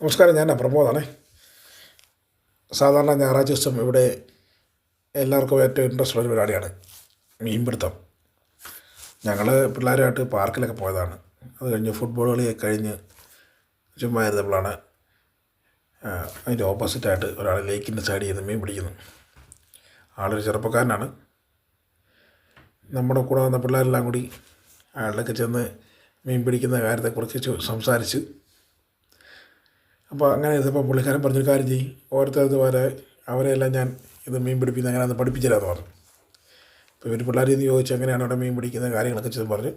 നമസ്കാരം ഞാൻ പ്രമോദാണേ. സാധാരണ ഞായറാഴ്ച ദിവസം ഇവിടെ എല്ലാവർക്കും ഏറ്റവും ഇൻട്രസ്റ്റ് ഉള്ള പരിപാടിയാണ് മീൻപിടുത്തം ഞങ്ങൾ പിള്ളേരുമായിട്ട് പാർക്കിലൊക്കെ പോയതാണ്. അത് കഴിഞ്ഞ് ഫുട്ബോൾ കളിയൊക്കെ കഴിഞ്ഞ് ചുമ്മാ ഇരുന്നപ്പോഴാണ് അതിന്റെ ഓപ്പോസിറ്റായിട്ട് ഒരാൾ ലേക്കിന്റെ സൈഡിൽ നിന്ന് മീൻ പിടിക്കുന്നു. ആളൊരു ചെറുപ്പക്കാരനാണ്. നമ്മുടെ കൂടെ വന്ന പിള്ളേരെല്ലാം കൂടി അയാളിലൊക്കെ ചെന്ന് മീൻ പിടിക്കുന്ന കാര്യത്തെക്കുറിച്ച് സംസാരിച്ച് അപ്പോൾ അങ്ങനെ ചെയ്തപ്പോൾ പുള്ളിക്കാരൻ പറഞ്ഞൊരു കാര്യം ചെയ്യും. ഓരോരുത്തർ വരെ അവരെല്ലാം ഞാൻ ഇത് മീൻ പിടിപ്പിക്കുന്ന അങ്ങനെ ഒന്ന് പഠിപ്പിച്ചില്ലാന്ന് പറഞ്ഞു. അപ്പോൾ ഇവർ പിള്ളേരിൽ നിന്ന് ചോദിച്ചു എങ്ങനെയാണ് അവിടെ മീൻ പിടിക്കുന്ന കാര്യങ്ങളൊക്കെ? ചെയ്ത് പറഞ്ഞ്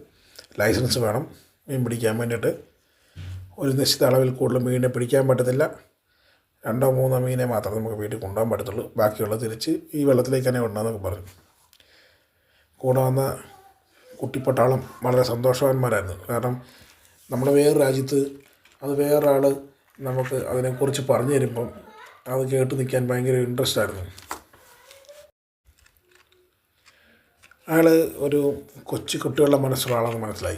ലൈസൻസ് വേണം മീൻ പിടിക്കാൻ വേണ്ടിയിട്ട്. ഒരു നിശ്ചിത അളവിൽ കൂടുതൽ മീനിനെ പിടിക്കാൻ പറ്റത്തില്ല. രണ്ടോ മൂന്നോ മീനെ മാത്രമേ നമുക്ക് വീട്ടിൽ കൊണ്ടുപോകാൻ പറ്റത്തുള്ളൂ. ബാക്കിയുള്ള തിരിച്ച് ഈ വെള്ളത്തിലേക്ക് തന്നെ കൊണ്ടുവന്നൊക്കെ പറഞ്ഞു. കൂടെ വന്ന കുട്ടിപ്പട്ടാളം വളരെ സന്തോഷവാന്മാരായിരുന്നു. കാരണം നമ്മുടെ വേറെ രാജ്യത്ത് അത് വേറൊരാൾ നമുക്ക് അതിനെക്കുറിച്ച് പറഞ്ഞു തരുമ്പം അത് കേട്ട് നിൽക്കാൻ ഭയങ്കര ഇൻട്രസ്റ്റ് ആയിരുന്നു. അയാൾ ഒരു കൊച്ചു കുട്ടികളുടെ മനസ്സുള്ള ആളെന്ന് മനസ്സിലായി.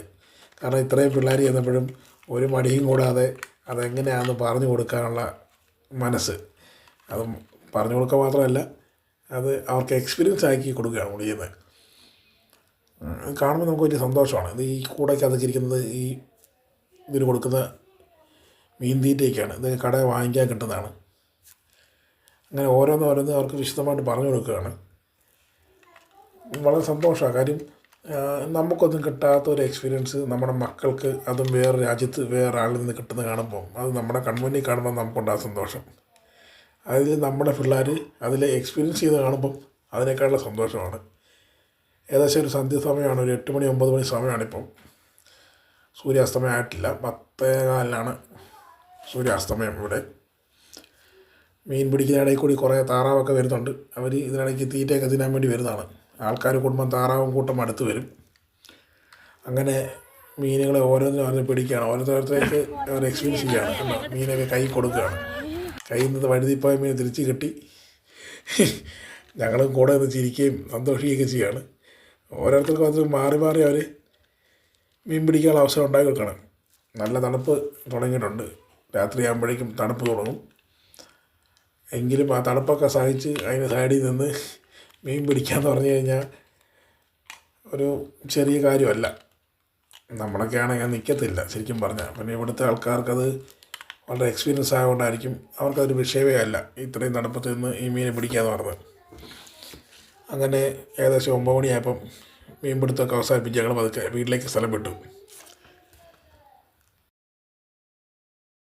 കാരണം ഇത്രയും പിള്ളേർ ചെന്നപ്പോഴും ഒരു മടിയും കൂടാതെ അതെങ്ങനെയാണെന്ന് പറഞ്ഞു കൊടുക്കാനുള്ള മനസ്സ്. അത് പറഞ്ഞു കൊടുക്കുക മാത്രമല്ല അത് അവർക്ക് എക്സ്പീരിയൻസ് ആക്കി കൊടുക്കുകയാണ് കൂടി ചെയ്യുന്നത്. കാണുമ്പോൾ നമുക്ക് വലിയ സന്തോഷമാണ്. ഇത് ഈ കൂടെ കഥക്കിരിക്കുന്നത് ഈ ഇതിന് കൊടുക്കുന്ന മീൻ തീറ്റയൊക്കെയാണ് ഇത് കടയിൽ വാങ്ങിക്കാൻ കിട്ടുന്നതാണ്. അങ്ങനെ ഓരോന്ന് ഓരോന്ന് അവർക്ക് വിശദമായിട്ട് പറഞ്ഞു കൊടുക്കുകയാണ്. വളരെ സന്തോഷമാണ്. കാര്യം നമുക്കൊന്നും കിട്ടാത്ത ഒരു എക്സ്പീരിയൻസ് നമ്മുടെ മക്കൾക്ക് അതും വേറെ രാജ്യത്ത് വേറെ ആളിൽ നിന്ന് കിട്ടുന്ന കാണുമ്പോൾ അത് നമ്മുടെ കൺമുന്നിൽ കാണുമ്പോൾ നമുക്കുണ്ടാകും സന്തോഷം. അതിൽ നമ്മുടെ പിള്ളേർ അതിൽ എക്സ്പീരിയൻസ് ചെയ്ത് കാണുമ്പം അതിനേക്കാളുള്ള സന്തോഷമാണ്. ഏകദേശം ഒരു സന്ധ്യ സമയമാണ്. ഒരു എട്ട് മണി ഒമ്പത് മണി സമയമാണിപ്പം. സൂര്യാസ്തമയം ആയിട്ടില്ല പത്തേകാലിലാണ് സൂര്യാസ്തമയം ഇവിടെ. മീൻ പിടിക്കുന്ന ഇടയിൽ കൂടി കുറേ താറാവൊക്കെ വരുന്നുണ്ട്. അവർ ഇതിനിടയ്ക്ക് തീറ്റയൊക്കെ തിന്നാൻ വേണ്ടി വരുന്നതാണ്. ആൾക്കാർ കൂടുമ്പം താറാവും കൂട്ടം അടുത്ത് വരും. അങ്ങനെ മീനുകളെ ഓരോന്നിനും ഓരോന്ന് പിടിക്കുകയാണ്. ഓരോരുത്തരത്തേക്ക് അവർ എക്സ്പീരിയൻസ് ചെയ്യുകയാണ്. മീനൊക്കെ കൈ കൊടുക്കുകയാണ്. കയ്യിൽ നിന്ന് വഴുതിപ്പോയ മീൻ തിരിച്ച് കിട്ടി. ഞങ്ങളും കൂടെ നിന്ന് ചിരിക്കുകയും സന്തോഷിക്കുകയൊക്കെ ചെയ്യുകയാണ് ഓരോരുത്തർക്കും അത് മാറി മാറി അവർ മീൻ പിടിക്കാനുള്ള അവസരം ഉണ്ടാക്കി വെക്കണം നല്ല തണുപ്പ് തുടങ്ങിയിട്ടുണ്ട്. രാത്രിയാകുമ്പോഴേക്കും തണുപ്പ് തുടങ്ങും. എങ്കിലും ആ തണുപ്പൊക്കെ സഹിച്ച് അതിന് സൈഡിൽ നിന്ന് മീൻ പിടിക്കാമെന്ന് പറഞ്ഞു കഴിഞ്ഞാൽ ഒരു ചെറിയ കാര്യമല്ല. നമ്മളൊക്കെ ആണെങ്കിൽ നിൽക്കത്തില്ല ശരിക്കും പറഞ്ഞാൽ പിന്നെ ഇവിടുത്തെ ആൾക്കാർക്കത് വളരെ എക്സ്പീരിയൻസ് ആയതുകൊണ്ടായിരിക്കും അവർക്കതൊരു വിഷയമേ അല്ല ഇത്രയും തണുപ്പത്ത് നിന്ന് ഈ മീനെ പിടിക്കാമെന്ന് പറഞ്ഞത്. അങ്ങനെ ഏകദേശം ഒമ്പത് മണിയായപ്പം മീൻ പിടുത്തമൊക്കെ അവസാനിപ്പിച്ച് ഞങ്ങൾ പതുക്കെ വീട്ടിലേക്ക് സ്ഥലം വിട്ടു.